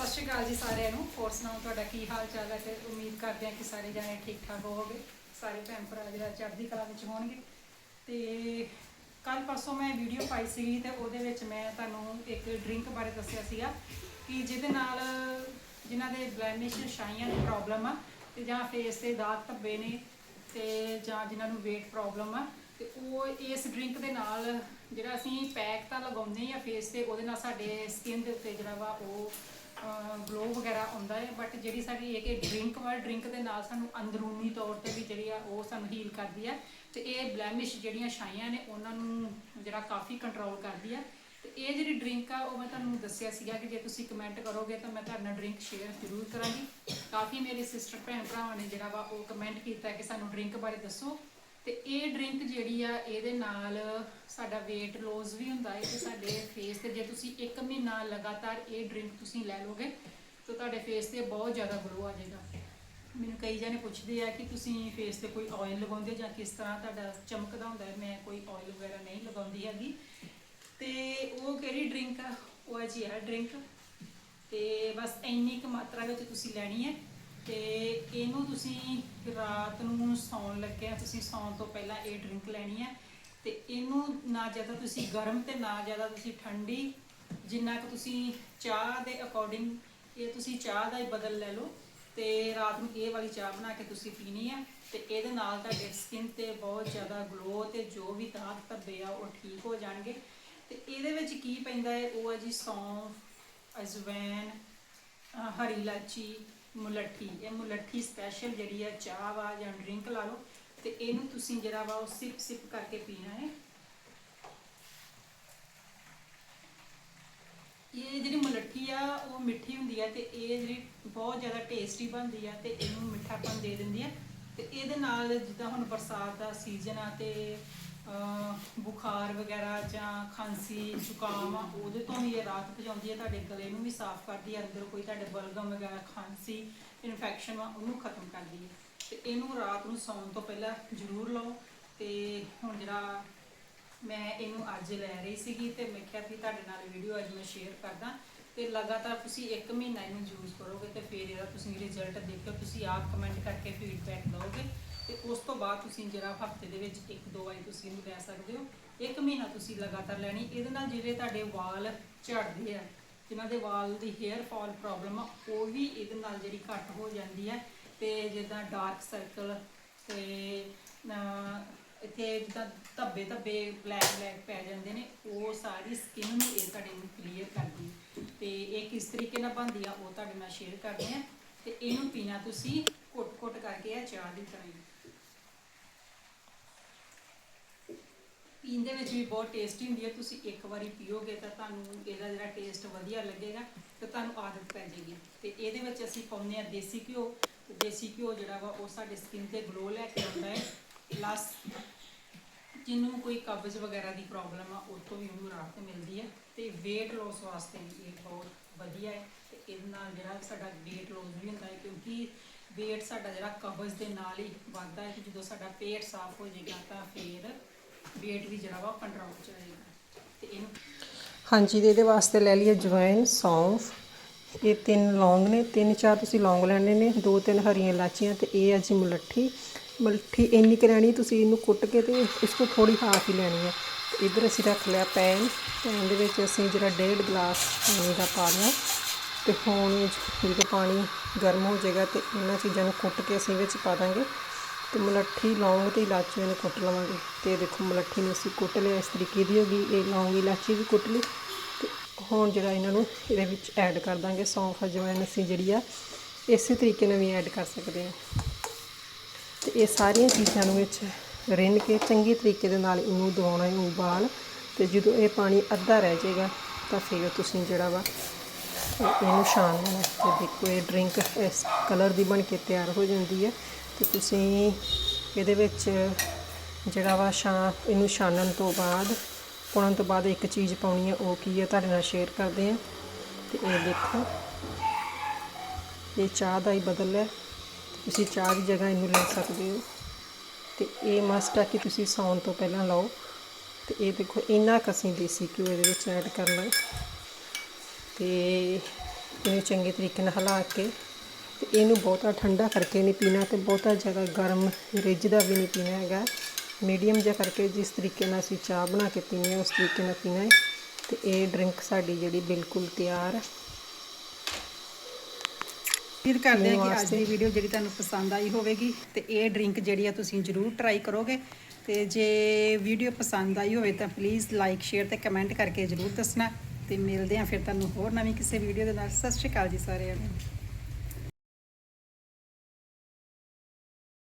ਸਤਿ ਸ਼੍ਰੀ ਅਕਾਲ ਜੀ ਸਾਰਿਆਂ ਨੂੰ। ਹੋਰ ਸੁਣਾਓ ਤੁਹਾਡਾ ਕੀ ਹਾਲ ਚਾਲ ਹੈ? ਤੇ ਉਮੀਦ ਕਰਦੇ ਹਾਂ ਕਿ ਸਾਰੇ ਜਾਣੇ ਠੀਕ ਠਾਕ ਹੋਵੋਗੇ। ਸਾਰੇ ਭੈਣ ਭਰਾ ਜਿਹੜਾ ਚੜ੍ਹਦੀ ਕਲਾ ਵਿੱਚ ਹੋਣਗੇ। ਤੇ ਕੱਲ ਪਰਸੋਂ ਮੈਂ ਵੀਡੀਓ ਪਾਈ ਸੀਗੀ ਤੇ ਉਹਦੇ ਵਿੱਚ ਮੈਂ ਤੁਹਾਨੂੰ ਇੱਕ ਡਰਿੰਕ ਬਾਰੇ ਦੱਸਿਆ ਸੀਗਾ ਕਿ ਜਿਹਦੇ ਨਾਲ ਜਿਨ੍ਹਾਂ ਦੇ ਬਲੈਮਿਸ਼ ਛਾਈਆਂ ਦੀ ਪ੍ਰੋਬਲਮ ਆ ਤੇ ਜਾਂ ਫੇਸ ਤੇ ਦਾਗ ਧੱਬੇ ਨੇ ਤੇ ਜਾਂ ਜਿਨ੍ਹਾਂ ਨੂੰ weight ਪ੍ਰੋਬਲਮ ਆ ਤੇ ਉਹ ਇਸ ਡਰਿੰਕ ਦੇ ਨਾਲ ਜਿਹੜਾ ਅਸੀਂ ਪੈਕ ਤਾਂ ਲਗਾਉਂਦੇ ਆ ਫੇਸ ਤੇ ਉਹਦੇ ਨਾਲ ਸਾਡੇ ਸਕਿਨ ਦੇ ਉੱਤੇ ਜਿਹੜਾ ਵਾ ਉਹ ਗਲੋ ਵਗੈਰਾ ਆਉਂਦਾ ਹੈ ਬਟ ਜਿਹੜੀ ਸਾਡੀ ਇਹ ਕਿ ਡਰਿੰਕ ਵਾ ਡਰਿੰਕ ਦੇ ਨਾਲ ਸਾਨੂੰ ਅੰਦਰੂਨੀ ਤੌਰ ਤੇ ਵੀ ਜਿਹੜੀ ਆ, ਉਹ ਸਾਨੂੰ ਹੀਲ ਕਰਦੀ ਆ। ਤੇ ਇਹ ਬਲੈਮਿਸ਼ ਜਿਹੜੀਆਂ ਛਾਈਆਂ ਨੇ, ਉਹਨਾਂ ਨੂੰ ਜਿਹੜਾ ਕਾਫੀ ਕੰਟਰੋਲ ਕਰਦੀ ਆ। ਤੇ ਇਹ ਜਿਹੜੀ ਡਰਿੰਕ ਆ, ਉਹ ਮੈਂ ਤੁਹਾਨੂੰ ਦੱਸਿਆ ਸੀਗਾ ਕਿ ਜੇ ਤੁਸੀਂ ਕਮੈਂਟ ਕਰੋਗੇ ਤਾਂ ਮੈਂ ਤੁਹਾਡੇ ਨਾਲ ਡਰਿੰਕ ਸ਼ੇਅਰ ਜ਼ਰੂਰ ਕਰਾਂਗੀ। ਕਾਫੀ ਮੇਰੇ ਸਿਸਟਰ ਭੈਣ ਭਰਾਵਾਂ ਨੇ ਜਿਹੜਾ ਵਾ, ਉਹ ਕਮੈਂਟ ਕੀਤਾ ਕਿ ਸਾਨੂੰ ਡਰਿੰਕ ਬਾਰੇ ਦੱਸੋ। ਤੇ ਇਹ ਡਰਿੰਕ ਜਿਹੜੀ ਆ, ਇਹਦੇ ਨਾਲ ਸਾਡਾ weight loss ਵੀ ਹੁੰਦਾ ਹੈ ਤੇ ਸਾਡੇ ਫੇਸ ਤੇ ਜੇ ਤੁਸੀਂ 1 ਮਹੀਨਾ ਲਗਾਤਾਰ ਇਹ ਡਰਿੰਕ ਤੁਸੀਂ ਲੈ ਲੋਗੇ ਤਾਂ ਤੁਹਾਡੇ ਫੇਸ ਤੇ ਬਹੁਤ ਜ਼ਿਆਦਾ ਗਲੋ ਆ ਜਾਏਗਾ। ਮੈਨੂੰ ਕਈ ਜਣੇ ਪੁੱਛਦੇ ਆ ਕਿ ਤੁਸੀਂ ਫੇਸ ਤੇ ਕੋਈ ਆਇਲ ਲਗਾਉਂਦੇ ਜਾਂ ਕਿਸ ਤਰ੍ਹਾਂ ਤੁਹਾਡਾ ਚਮਕਦਾ ਹੁੰਦਾ ਹੈ? ਮੈਂ ਕੋਈ ਆਇਲ ਵਗੈਰਾ ਨਹੀਂ ਲਗਾਉਂਦੀ ਹੈਗੀ। ਤੇ ਉਹ ਕਿਹੜੀ ਡਰਿੰਕ ਆ? ਉਹ ਹੈ ਜੀ ਹੈ ਡਰਿੰਕ ਤੇ ਬਸ ਇੰਨੀ ਕੁ ਮਾਤਰਾ ਵਿੱਚ ਤੁਸੀਂ ਲੈਣੀ ਹੈ। ਤੇ ਇਹਨੂੰ ਤੁਸੀਂ ਰਾਤ ਨੂੰ ਸੌਣ ਲੱਗਿਆ ਤੁਸੀਂ ਸੌਣ ਤੋਂ ਪਹਿਲਾਂ ਇਹ ਡਰਿੰਕ ਲੈਣੀ ਹੈ ਤੇ ਇਹਨੂੰ ਨਾ ਜ਼ਿਆਦਾ ਤੁਸੀਂ ਗਰਮ ਤੇ ਨਾ ਜ਼ਿਆਦਾ ਤੁਸੀਂ ਠੰਡੀ, ਜਿੰਨਾ ਕਿ ਤੁਸੀਂ ਚਾਹ ਦੇ ਅਕੋਰਡਿੰਗ ਇਹ ਤੁਸੀਂ ਚਾਹ ਦਾ ਹੀ ਬਦਲ ਲੈ ਲਓ ਤੇ ਰਾਤ ਨੂੰ ਇਹ ਵਾਲੀ ਚਾਹ ਬਣਾ ਕੇ ਤੁਸੀਂ ਪੀਣੀ ਹੈ ਤੇ ਇਹਦੇ ਨਾਲ ਤੁਹਾਡੇ ਸਕਿਨ ਤੇ ਬਹੁਤ ਜ਼ਿਆਦਾ ਗਲੋ ਤੇ ਜੋ ਵੀ ਦਾਗ ਧੱਬੇ ਆ ਉਹ ਠੀਕ ਹੋ ਜਾਣਗੇ। ਤੇ ਇਹਦੇ ਵਿੱਚ ਕੀ ਪੈਂਦਾ ਹੈ? ਉਹ ਹੈ ਜੀ ਸੌਂਫ ਅਜਵੈਨ ਹਰੀ ਇਲਾਚੀ ਮੁਲੱਠੀ, ਇਹ ਮੁਲੱਠੀ ਸਪੈਸ਼ਲ ਜਿਹੜੀ ਹੈ ਚਾਹ ਵਾ ਜਾਂ ਡਰਿੰਕ ਲਾ ਲਓ ਤੇ ਇਹਨੂੰ ਤੁਸੀਂ ਜਿਹੜਾ ਵਾ ਉਹ ਸਿਪ ਸਿਪ ਕਰਕੇ ਪੀਣਾ ਹੈ। ਇਹ ਜਿਹੜੀ ਮੁਲੱਠੀ ਆ, ਉਹ ਮਿੱਠੀ ਹੁੰਦੀ ਹੈ ਤੇ ਇਹ ਜਿਹੜੀ ਬਹੁਤ ਜ਼ਿਆਦਾ ਟੇਸਟੀ ਬਣਦੀ ਆ ਤੇ ਇਹਨੂੰ ਮਿੱਠਾਪਨ ਦੇ ਦਿੰਦੀ ਆ ਤੇ ਇਹਦੇ ਨਾਲ ਜਿੱਦਾਂ ਹੁਣ ਬਰਸਾਤ ਦਾ ਸੀਜ਼ਨ ਆ ਤੇ ਬੁਖਾਰ ਵਗੈਰਾ ਜਾਂ ਖਾਂਸੀ, ਜ਼ੁਕਾਮ ਆ ਉਹਦੇ ਤੋਂ ਵੀ ਇਹ ਰਾਹਤ ਪਹੁੰਚਾਉਂਦੀ ਹੈ, ਤੁਹਾਡੇ ਗਲੇ ਨੂੰ ਵੀ ਸਾਫ਼ ਕਰਦੀ ਹੈ, ਅੰਦਰ ਕੋਈ ਤੁਹਾਡੇ ਬਲਗਮ ਵਗੈਰਾ, ਖਾਂਸੀ ਇਨਫੈਕਸ਼ਨ ਆ ਉਹਨੂੰ ਖਤਮ ਕਰਦੀ ਹੈ। ਤੇ ਇਹਨੂੰ ਰਾਤ ਨੂੰ ਸੌਣ ਤੋਂ ਪਹਿਲਾਂ ਜ਼ਰੂਰ ਲਓ ਤੇ ਹੁਣ ਜਿਹੜਾ ਮੈਂ ਇਹਨੂੰ ਅੱਜ ਲੈ ਰਹੀ ਸੀਗੀ ਤੇ ਮੈਂ ਕਿਹਾ ਵੀ ਤੁਹਾਡੇ ਨਾਲ ਵੀਡੀਓ ਅੱਜ ਮੈਂ ਸ਼ੇਅਰ ਕਰਦਾ ਤੇ ਲਗਾਤਾਰ ਤੁਸੀਂ 1 ਮਹੀਨਾ ਇਹਨੂੰ ਯੂਜ਼ ਕਰੋਗੇ ਤੇ ਫਿਰ ਇਹਦਾ ਤੁਸੀਂ ਰਿਜ਼ਲਟ ਦੇਖਿਓ, ਤੁਸੀਂ ਆਪ ਕਮੈਂਟ ਕਰਕੇ ਫੀਡਬੈਕ ਦਿਓਗੇ ਤੇ ਉਸ ਤੋਂ ਬਾਅਦ ਤੁਸੀਂ ਜਿਹੜਾ ਹਫ਼ਤੇ ਦੇ ਵਿੱਚ ਇੱਕ ਦੋ ਵਾਰੀ ਤੁਸੀਂ ਇਹਨੂੰ ਲੈ ਸਕਦੇ ਹੋ, ਇੱਕ ਮਹੀਨਾ ਤੁਸੀਂ ਲਗਾਤਾਰ ਲੈਣੀ, ਇਹਦੇ ਨਾਲ ਜਿਹੜੇ ਤੁਹਾਡੇ ਵਾਲ ਝੜਦੇ ਆ, ਜਿਨ੍ਹਾਂ ਦੇ ਵਾਲ ਦੀ ਹੇਅਰ ਫਾਲ ਪ੍ਰੋਬਲਮ ਆ, ਉਹ ਵੀ ਇਹਦੇ ਨਾਲ ਜਿਹੜੀ ਘੱਟ ਹੋ ਜਾਂਦੀ ਹੈ ਤੇ ਜਿੱਦਾਂ ਡਾਰਕ ਸਰਕਲ ਤੇ ਇੱਥੇ ਜਿੱਦਾਂ ਧੱਬੇ ਧੱਬੇ ਬਲੈਕ ਬਲੈਕ ਪੈ ਜਾਂਦੇ ਨੇ, ਉਹ ਸਾਰੀ ਸਕਿਨ ਨੂੰ ਇਹ ਤੁਹਾਡੇ ਨੂੰ ਕਲੀਅਰ ਕਰਦੀ ਹੈ। ਤੇ ਇਹ ਕਿਸ ਤਰੀਕੇ ਨਾਲ ਬਣਦੀ ਆ, ਉਹ ਤੁਹਾਡੇ ਨਾਲ ਸ਼ੇਅਰ ਕਰਦੇ ਆ, ਤੇ ਇਹਨੂੰ ਪੀਣਾ ਤੁਸੀਂ ਘੁੱਟ-ਘੁੱਟ ਕਰਕੇ ਆ ਚਾਹ ਦੀ ਤਰ੍ਹਾਂ ਇਹਦੇ ਵਿੱਚ ਵੀ ਬਹੁਤ ਟੇਸਟੀ ਹੁੰਦੀ ਹੈ। ਤੁਸੀਂ ਇੱਕ ਵਾਰੀ ਪੀਓਗੇ ਤਾਂ ਤੁਹਾਨੂੰ ਇਹਦਾ ਜਿਹੜਾ ਟੇਸਟ ਵਧੀਆ ਲੱਗੇਗਾ ਤੇ ਤੁਹਾਨੂੰ ਆਦਤ ਪੈ ਜਾਏਗੀ। ਤੇ ਇਹਦੇ ਵਿੱਚ ਅਸੀਂ ਪਾਉਂਦੇ ਆ ਦੇਸੀ ਘਿਓ। ਤੇ ਦੇਸੀ ਘਿਓ ਜਿਹੜਾ ਵਾ ਉਹ ਸਾਡੇ ਸਕਿਨ ਤੇ ਗਲੋ ਲੈ ਕੇ ਆਉਂਦਾ ਹੈ। ਪਲੱਸ ਜਿਹਨੂੰ ਕੋਈ ਕਬਜ਼ ਵਗੈਰਾ ਦੀ ਪ੍ਰੋਬਲਮ ਆ, ਉਹ ਤੋਂ ਵੀ ਉਹਨੂੰ ਰਾਹਤ ਮਿਲਦੀ ਹੈ। ਤੇ weight loss ਵਾਸਤੇ ਵੀ ਇਹ ਬਹੁਤ ਵਧੀਆ ਹੈ। ਤੇ ਇਹਦੇ ਨਾਲ ਜਿਹੜਾ ਸਾਡਾ weight loss ਵੀ ਹੁੰਦਾ ਹੈ, ਕਿਉਂਕਿ weight ਸਾਡਾ ਜਿਹੜਾ ਕਬਜ਼ ਦੇ ਨਾਲ ਹੀ ਵੱਧਦਾ ਹੈ। ਕਿ ਜਦੋਂ ਸਾਡਾ ਪੇਟ ਸਾਫ਼ ਹੋ ਜਾਏਗਾ ਤਾਂ ਫਿਰ weight ਵੀ ਜਿਹੜਾ ਵਾ ਕੰਟਰੋਲ ਚ ਰਹੇਗਾ। ਤੇ ਇਹਨੂੰ ਹਾਂਜੀ, ਤੇ ਇਹਦੇ ਵਾਸਤੇ ਲੈ ਲਈਏ ਜਵਾਇਨ ਸੌਂਫ। ਇਹ ਤਿੰਨ ਲੌਂਗ ਨੇ, ਤਿੰਨ ਚਾਰ ਤੁਸੀਂ ਲੌਂਗ ਲੈਣੇ ਨੇ, ਦੋ ਤਿੰਨ ਹਰੀਆਂ ਇਲਾਚੀਆਂ ਤੇ ਇਹ ਹੈ ਜੀ ਮੁਲੱਠੀ। ਮੁਲੱਠੀ ਇੰਨੀ ਕੁ ਲੈਣੀ ਤੁਸੀਂ ਇਹਨੂੰ ਕੁੱਟ ਕੇ ਤੇ ਇਸ ਤੋਂ ਥੋੜੀ ਹਾਫ ਹੀ ਲੈਣੀ ਹੈ। ਤੇ ਇਧਰ ਅਸੀਂ ਰੱਖ ਲਿਆ ਪੈਨ ਪੈਨ ਦੇ ਵਿੱਚ ਅਸੀਂ ਜਿਹੜਾ ਡੇਢ ਗਲਾਸ ਪਾਣੀ ਦਾ ਪਾ ਲਿਆ। ਤੇ ਹੁਣ ਜਦੋਂ ਪਾਣੀ ਗਰਮ ਹੋ ਜਾਏਗਾ ਤੇ ਇਹਨਾਂ ਚੀਜ਼ਾਂ ਨੂੰ ਕੁੱਟ ਕੇ ਅਸੀਂ ਵਿੱਚ ਪਾ ਦਾਂਗੇ। ਤੇ ਮਲੱਠੀ ਲੌਂਗ ਤੇ ਇਲਾਚੀ ਨੂੰ ਕੁੱਟ ਲਵਾਂਗੇ। ਤੇ ਦੇਖੋ ਮਲੱਠੀ ਨੂੰ ਅਸੀਂ ਕੁੱਟ ਲਿਆ, ਇਸ ਤਰੀਕੇ ਦੀ ਹੋ ਗਈ। ਇਹ ਲੌਂਗ ਇਲਾਚੀ ਵੀ ਕੁੱਟ ਲਈ। ਤੇ ਹੁਣ ਜਿਹੜਾ ਇਹਨਾਂ ਨੂੰ ਇਹਦੇ ਵਿੱਚ ਐਡ ਕਰ ਦਾਂਗੇ, ਸੌਂਫ ਅਜਵਾਇਣ ਅਸੀਂ ਜਿਹੜੀ ਆ, ਇਸੇ ਤਰੀਕੇ ਨਾਲ ਵੀ ਐਡ ਕਰ ਸਕਦੇ ਹਾਂ। ਤੇ ਇਹ ਸਾਰੀਆਂ ਚੀਜ਼ਾਂ ਨੂੰ ਵਿੱਚ ਰਿੰਨ ਕੇ ਚੰਗੇ ਤਰੀਕੇ ਦੇ ਨਾਲ ਇਹਨੂੰ ਦਵਾਉਣਾ ਹੈ ਉਬਾਲ। ਤੇ ਜਦੋਂ ਇਹ ਪਾਣੀ ਅੱਧਾ ਰਹਿ ਜਾਏਗਾ, ਤਾਂ ਫਿਰ ਤੁਸੀਂ ਜਿਹੜਾ ਵਾ, ਇਹਨੂੰ ਛਾਣ ਲੈਣਾ। ਤੇ ਦੇਖੋ ਇਹ ਡਰਿੰਕ ਇਸ ਕਲਰ ਦੀ ਬਣ ਕੇ ਤਿਆਰ ਹੋ ਜਾਂਦੀ ਹੈ। ਤੇ ਤੁਸੀਂ ਇਹਦੇ ਵਿੱਚ ਜਿਹੜਾ ਵਾ ਛਾਂ, ਇਹਨੂੰ ਛਾਣਨ ਤੋਂ ਬਾਅਦ, ਪੁਣਨ ਤੋਂ ਬਾਅਦ ਇੱਕ ਚੀਜ਼ ਪਾਉਣੀ ਹੈ, ਉਹ ਕੀ ਹੈ? ਤੁਹਾਡੇ ਨਾਲ ਸ਼ੇਅਰ ਕਰਦੇ ਹਾਂ। ਤੇ ਇਹ ਦੇਖੋ, ਇਹ ਚਾਹ ਦਾ ਹੀ ਬਦਲ ਹੈ। ਤੁਸੀਂ ਚਾਹ ਦੀ ਜਗ੍ਹਾ ਇਹਨੂੰ ਲੈ ਸਕਦੇ ਹੋ। ਤੇ ਇਹ ਮਸਟ ਆ ਕਿ ਤੁਸੀਂ ਸੌਣ ਤੋਂ ਪਹਿਲਾਂ ਲਾਓ। ਤੇ ਇਹ ਦੇਖੋ, ਇੰਨਾ ਕੁ ਅਸੀਂ ਦੇਸੀ ਘਿਓ ਇਹਦੇ ਵਿੱਚ ਐਡ ਕਰ ਕਰਨਾ ਤੇ ਇਹਨੂੰ ਚੰਗੇ ਤਰੀਕੇ ਨਾਲ ਹਿਲਾ ਕੇ ਤੇ ਇਹਨੂੰ ਬਹੁਤਾ ਠੰਡਾ ਕਰਕੇ ਨਹੀਂ ਪੀਣਾ ਤੇ ਬਹੁਤਾ ਜ਼ਿਆਦਾ ਗਰਮ ਰਿੱਝਦਾ ਵੀ ਨਹੀਂ ਪੀਣਾ ਹੈਗਾ। ਮੀਡੀਅਮ ਜਿਹਾ ਕਰਕੇ ਜਿਸ ਤਰੀਕੇ ਨਾਲ ਅਸੀਂ ਚਾਹ ਬਣਾ ਕੇ ਪੀਂਦੇ ਹਾਂ ਉਸ ਤਰੀਕੇ ਨਾਲ ਪੀਣਾ ਹੈ। ਤੇ ਇਹ ਡਰਿੰਕ ਸਾਡੀ ਜਿਹੜੀ ਬਿਲਕੁਲ ਤਿਆਰ ਹੈ। ਉਮੀਦ ਕਰਦੇ ਪੀਣ ਹਾਂ ਕਿ ਅੱਜ। ਦੀ ਵੀਡੀਓ ਜਿਹੜੀ ਤੁਹਾਨੂੰ ਪਸੰਦ ਆਈ ਹੋਵੇਗੀ ਤੇ ਇਹ ਡਰਿੰਕ ਜਿਹੜੀ ਆ ਤੁਸੀਂ ਜ਼ਰੂਰ ਟਰਾਈ ਕਰੋਗੇ। ਤੇ ਜੇ ਵੀਡੀਓ ਪਸੰਦ ਆਈ ਹੋਵੇ ਤਾਂ ਪਲੀਜ਼ ਲਾਈਕ ਸ਼ੇਅਰ ਤੇ ਕਮੈਂਟ ਕਰਕੇ ਜ਼ਰੂਰ ਦੱਸਣਾ। ਤੇ ਮਿਲਦੇ ਹਾਂ ਫਿਰ ਤੁਹਾਨੂੰ ਹੋਰ ਨਵੀਂ ਕਿਸੇ ਵੀਡੀਓ ਦੇ ਨਾਲ। ਸਤਿ ਸ਼੍ਰੀ ਅਕਾਲ ਜੀ ਸਾਰਿਆਂ ਨੂੰ।